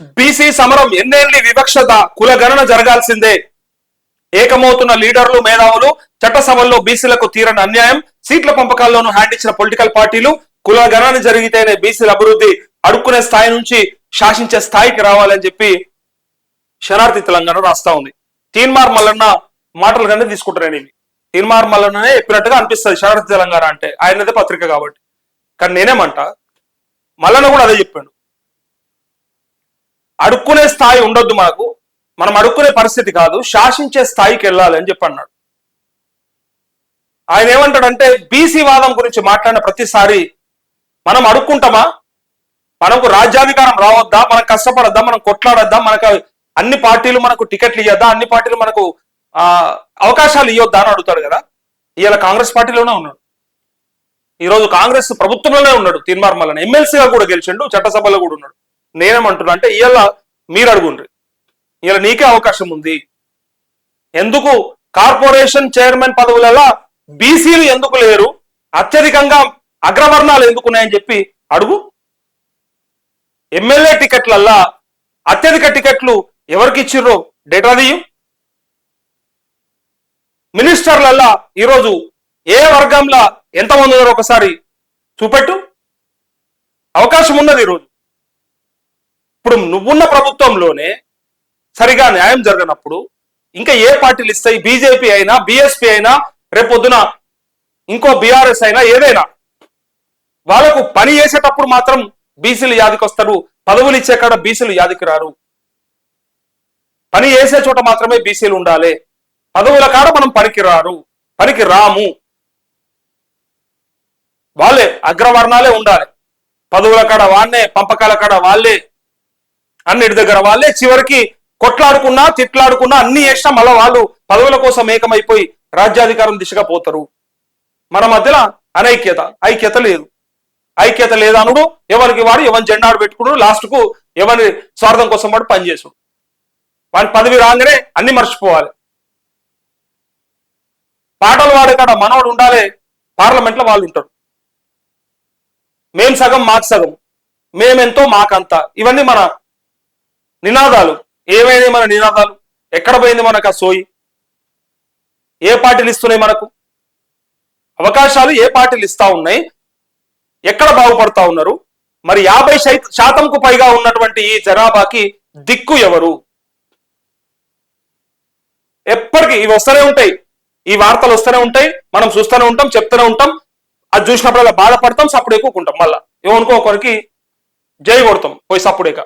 BC సమరం ఎన్నేళ్ళి వివక్షత కులగణన జరగాల్సిందే. ఏకమవుతున్న లీడర్లు మేధావులు చట్టసభల్లో బీసీలకు తీరని అన్యాయం సీట్ల పంపకాల్లోనూ హ్యాండ్ ఇచ్చిన పొలిటికల్ పార్టీలు కులగణన జరిగితేనే బీసీల అభివృద్ధి అడుక్కునే స్థాయి నుంచి శాసించే స్థాయికి రావాలని చెప్పి శనార్థి తెలంగాణ రాస్తా ఉంది. తీన్మార్ మల్లన్న మాటలు కానీ తీసుకుంటారు నేను. తీన్మార్ మల్లన్ననే చెప్పినట్టుగా అనిపిస్తుంది శనార్థి తెలంగాణ అంటే. ఆయనదే పత్రిక కాబట్టి. కానీ నేనేమంట? మల్లన్న కూడా అదే చెప్పాడు. అడుక్కునే స్థాయి ఉండొద్దు మనకు. మనం అడుక్కునే పరిస్థితి కాదు. శాసించే స్థాయికి వెళ్ళాలి అని చెప్పి అన్నాడు ఆయన ఏమంటాడంటే బీసీ వాదం గురించి మాట్లాడిన ప్రతిసారి మనం అడుక్కుంటామా? మనకు రాజ్యాధికారం రావద్దా? మనం కష్టపడద్దా? మనం కొట్లాడద్దా? మనకు అన్ని పార్టీలు మనకు టికెట్లు ఇవ్వద్దా అన్ని పార్టీలు మనకు ఆ అవకాశాలు ఇవ్వద్దా అని అడుగుతాడు కదా? ఇవాళ కాంగ్రెస్ పార్టీలోనే ఉన్నాడు. ఈరోజు కాంగ్రెస్ ప్రభుత్వంలోనే ఉన్నాడు తీన్మార్ మల్లన్న. ఎమ్మెల్సీగా కూడా గెలిచిండు చట్టసభలో కూడా ఉన్నాడు. నేనేమంటున్నా అంటే ఇవాళ మీరు అడుగుండ్రి ఇలా నీకే అవకాశం ఉంది ఎందుకు? కార్పొరేషన్ చైర్మన్ పదవులలో బీసీలు ఎందుకు లేరు? అత్యధికంగా అగ్రవర్ణాలు ఎందుకున్నాయని చెప్పి అడుగు. ఎమ్మెల్యే టికెట్లల్లా అత్యధిక టికెట్లు ఎవరికి ఇచ్చిర్రో? డేటా తీయు మినిస్టర్లల్లా ఈరోజు ఏ వర్గంలో ఎంతమంది ఉన్నారో ఒకసారి చూపెట్టు. అవకాశం ఉన్నది ఈరోజు. ఇప్పుడు నువ్వున్న ప్రభుత్వంలోనే సరిగా న్యాయం జరగనప్పుడు ఇంకా ఏ పార్టీలు ఇస్తాయి? బీజేపీ అయినా బీఎస్పీ అయినా రేపొద్దున ఇంకో బీఆర్ఎస్ అయినా ఏదైనా. వాళ్ళకు పని చేసేటప్పుడు మాత్రం బీసీలు యాదికి వస్తారు. పదవులు ఇచ్చే కాడ బీసీలు యాదికి రారు. పని చేసే చోట మాత్రమే బీసీలు ఉండాలి. పదవుల కాడ మనం పనికి రారు. పనికి రాము. వాళ్ళే అగ్రవర్ణాలే ఉండాలి. పదవుల కాడ వాళ్ళే పంపకాల కాడ వాళ్ళే అన్నిటి దగ్గర వాళ్ళే చివరికి కొట్లాడుకున్నా తిట్లాడుకున్నా అన్ని చేసినా మళ్ళీ వాళ్ళు పదవుల కోసం ఏకమైపోయి రాజ్యాధికారం దిశగా పోతారు. మన మధ్యలో అనైక్యత ఐక్యత లేదు. ఐక్యత లేదనుడు ఎవరికి వాడు ఎవరి జెండాడు పెట్టుకుడు లాస్ట్కు ఎవరి స్వార్థం కోసం వాడు పనిచేసాడు వాడి పదవి రాగానే అన్ని మర్చిపోవాలి. పాటలు వాడే కాడ మనవాడు ఉండాలి పార్లమెంట్లో వాళ్ళు ఉంటారు. మేం సగం మాకు సగం. మేమెంతో మాకంత. ఇవన్నీ మన నినాదాలు. ఏమైంది మన నినాదాలు? ఎక్కడ పోయింది మనకు ఆ సోయి? ఏ పార్టీలు ఇస్తున్నాయి మనకు? అవకాశాలు ఏ పార్టీలు ఇస్తా ఉన్నాయి? ఎక్కడ బాగుపడతా ఉన్నారు? మరి యాభై శాతంకు పైగా ఉన్నటువంటి ఈ జనాభాకి దిక్కు ఎవరు? ఎప్పటికీ ఇవి వస్తూనే ఉంటాయి. ఈ వార్తలు వస్తూనే ఉంటాయి. మనం చూస్తూనే ఉంటాం చెప్తూనే ఉంటాం. అది చూసినప్పుడల్లా బాధపడతాం సప్పుడు ఎక్కుకుంటాం మళ్ళా ఏమనుకో ఒకరికి జై కొడతాం. పోయి సప్పుడేక